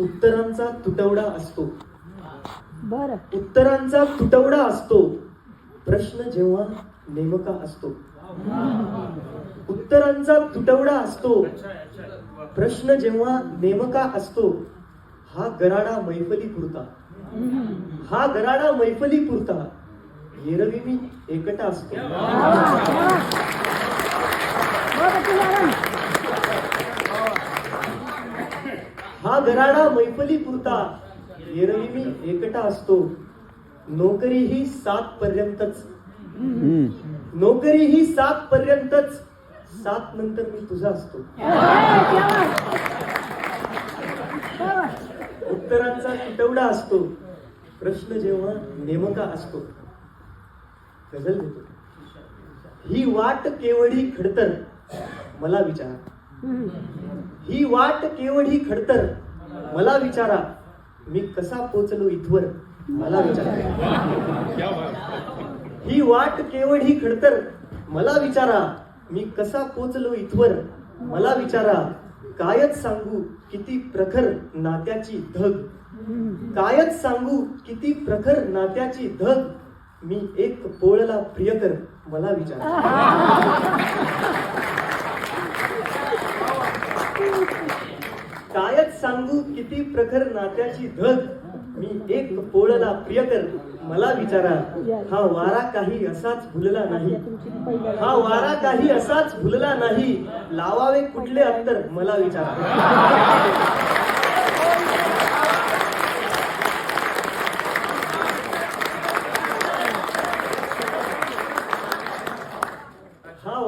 उत्तरांचा तुटवडा असतो. बर. उत्तरांचा तुटवडा असतो. प्रश्न जेव्हा नेमका असतो. उत्तरांचा तुटवडा असतो. प्रश्न जेव्हा नेमका असतो हा गराडा मैफली पुरता. हा गराडा मैफली पुरता. एरवी मी एकटा असतो. हा गराडा मैफली पुरता. एरवी मी एकटा असतो. नोकरी ही सात पर्यंतच. नोकरी ही सात पर्यंतच. सात नंतर मी तुझा असतो. उत्तरांचा तुटवडा असतो. प्रश्न जेव्हा नेमका असतो गझल ही वाट केवढी खडतर मला विचारा. ही वाट केवढी खडतर? मला विचारा. मी कसा पोचलो इथवर? मला विचारा. ही वाट केवढी खडतर? मला विचारा. मी कसा पोचलो इथवर? मला विचारा. कायच सांगू किती प्रखर नात्याची धग? कायच सांगू किती प्रखर नात्याची धग? मी एक पोळला प्रियकर. मला विचारा. कायच सांगू किती प्रखर नात्याची धग. मी एक पोळला प्रियकर मला विचारा हा वारा काही असाच भुलला नाही. हा वारा काही असाच भुलला नाही. लावावे कुठले अंतर मला विचारा हा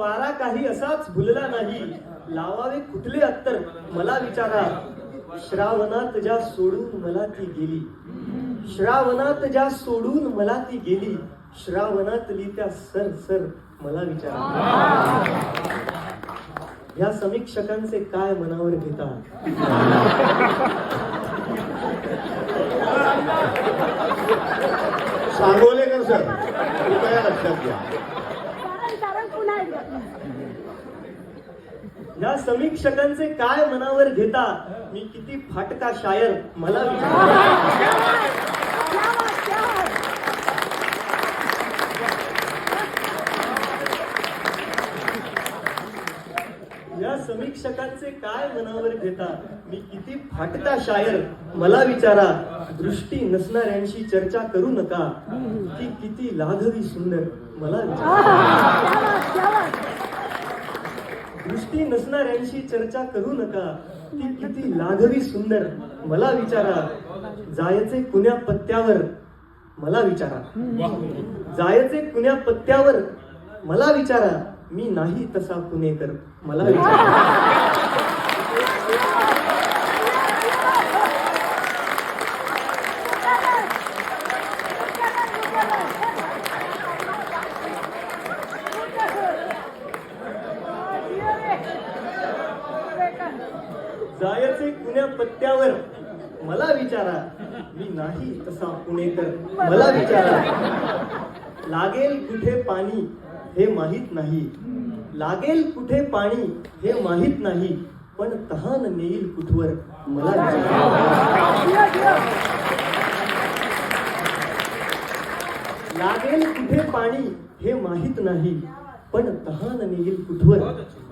कसाच भुलला नाही. लावावे कुठले अत्तर? मला विचारा. श्रावणात ज्या सोडून मला ती गेली. श्रावणात ज्या सोडून मला ती गेली. श्रावणातली त्या सर सर मला विचारा. या समीक्षकांचे काय मनावर घेतात सांगोलेकर सर कृपया लक्षात घ्या. या समीक्षकांचे काय मनावर घेता मी किती फाटका शायर मला या समीक्षकांचे काय मनावर घेता मी किती फाटका शायर मला विचारा. दृष्टी नसणाऱ्यांशी चर्चा करू नका. ती किती लाघवी सुंदर. मला दृष्टी नसणाऱ्यांशी चर्चा करू नका. ती किती लाघवी सुंदर. मला विचारा. जायचे कुण्या पत्त्यावर? मला विचारा. जायचे कुण्या पत्त्यावर? मला विचारा. मी नाही तसा पुणेकर. मला विचारा जायचे कुण्या पत्त्यावर मला विचारा मी नाही तसा पुणेकर. मला विचारा. लागेल कुठे पाणी हे माहीत नाही. लागेल कुठे पाणी हे माहीत नाही. पण तहान नेईल कुठवर? मला लागेल कुठे पाणी हे माहीत नाही. पण तहान नेईल कुठवर?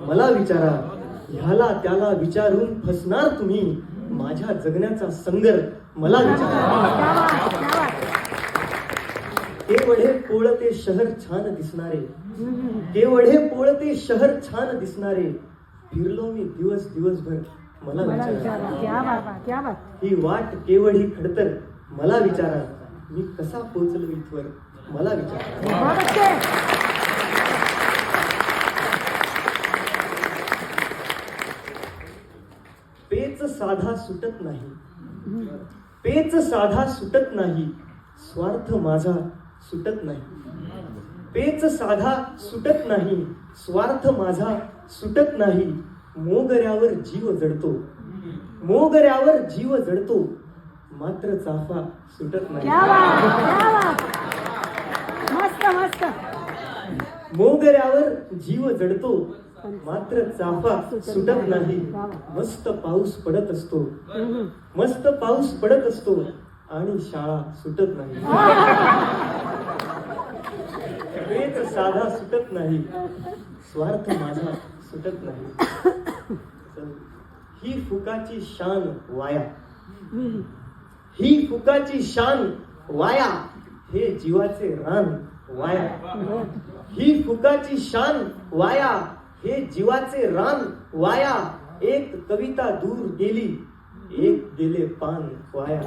मला विचारा. ह्याला त्याला विचारून फसणार तुम्ही. माझ्या जगण्याचा संगर मला केवढे पोळते शहर छान दिसणारे. केवढे पोळते शहर छान दिसणारे. फिरलो मी दिवस दिवसभर मला विचारा. ही वाट केवढी खडतर मला विचारा. मी कसा पोचलो इथवर मला विचारा. पेच साधा सुटत नाही. पेच साधा सुटत नाही स्वार्थ माझा सुटत नाही. पेच साधा सुटत नाही स्वार्थ माझा सुटत नाही. मोगऱ्यावर जीव जडतो. मोगऱ्यावर जीव जडतो. मात्र चाफा सुटत नाही. मस्त मस्त. मोगऱ्यावर जीव जडतो. मात्र चाफा सुटत नाही. मस्त पाऊस पडत असतो. मस्त पाऊस पडत असतो आणि शाळा सुटत नाही. साधा सुटत नाही. स्वार्थ माझा सुटत नाही. ही फुकाची शान वाया. ही फुकाची शान वाया. हे जीवाचे रान वाया. ही फुकाची शान वाया. हे जीवाचे रान वाया एक कविता दूर गेली एक गेले पान वाया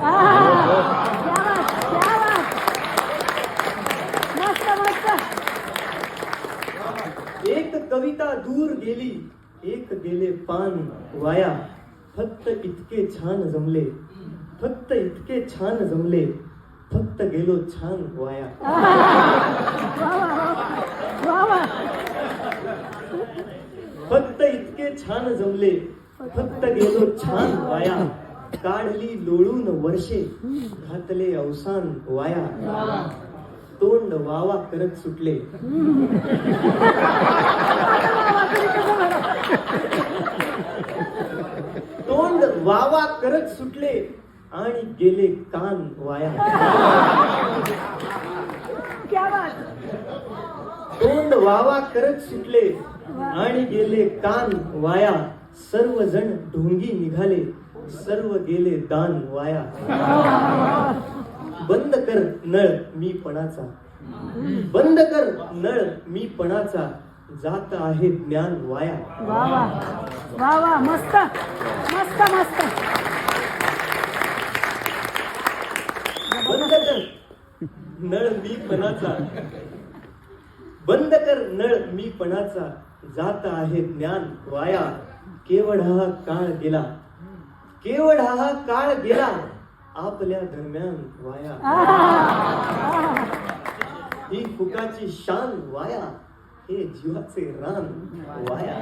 एक कविता दूर गेली एक गेले पान वाया. फक्त इतके छान जमले फक्त इतके छान जमले फक्त गेलो छान वाया. फक्त इतके छान जमले. फक्त गेलो छान वाया. काढली लोळून वर्षे. घातले अवसान वाया. तोंड वावा करत सुटले. तोंड वावा करत सुटले आणि गेले कान वाया. क्या बात. तोंड वावा करत सुटले. आणि गेले कान वाया. सर्वजण ढोंगी निघाले. सर्व गेले दान वाया. बंद कर नळ मी पणाचा बंद कर नळ मी पणाचा जात आहे ज्ञान वाया. वा वा. मस्त. मस्त मस्त. बंद कर नळ मी पणाचा बंद कर नळ मी पणाचा जात आहे ज्ञान वाया. केवळ हा काळ गेला. केवळ हा काळ गेला. आपल्या दरम्यान वाया. ही फुकाची शान वाया. हे जीवाचे रान वाया.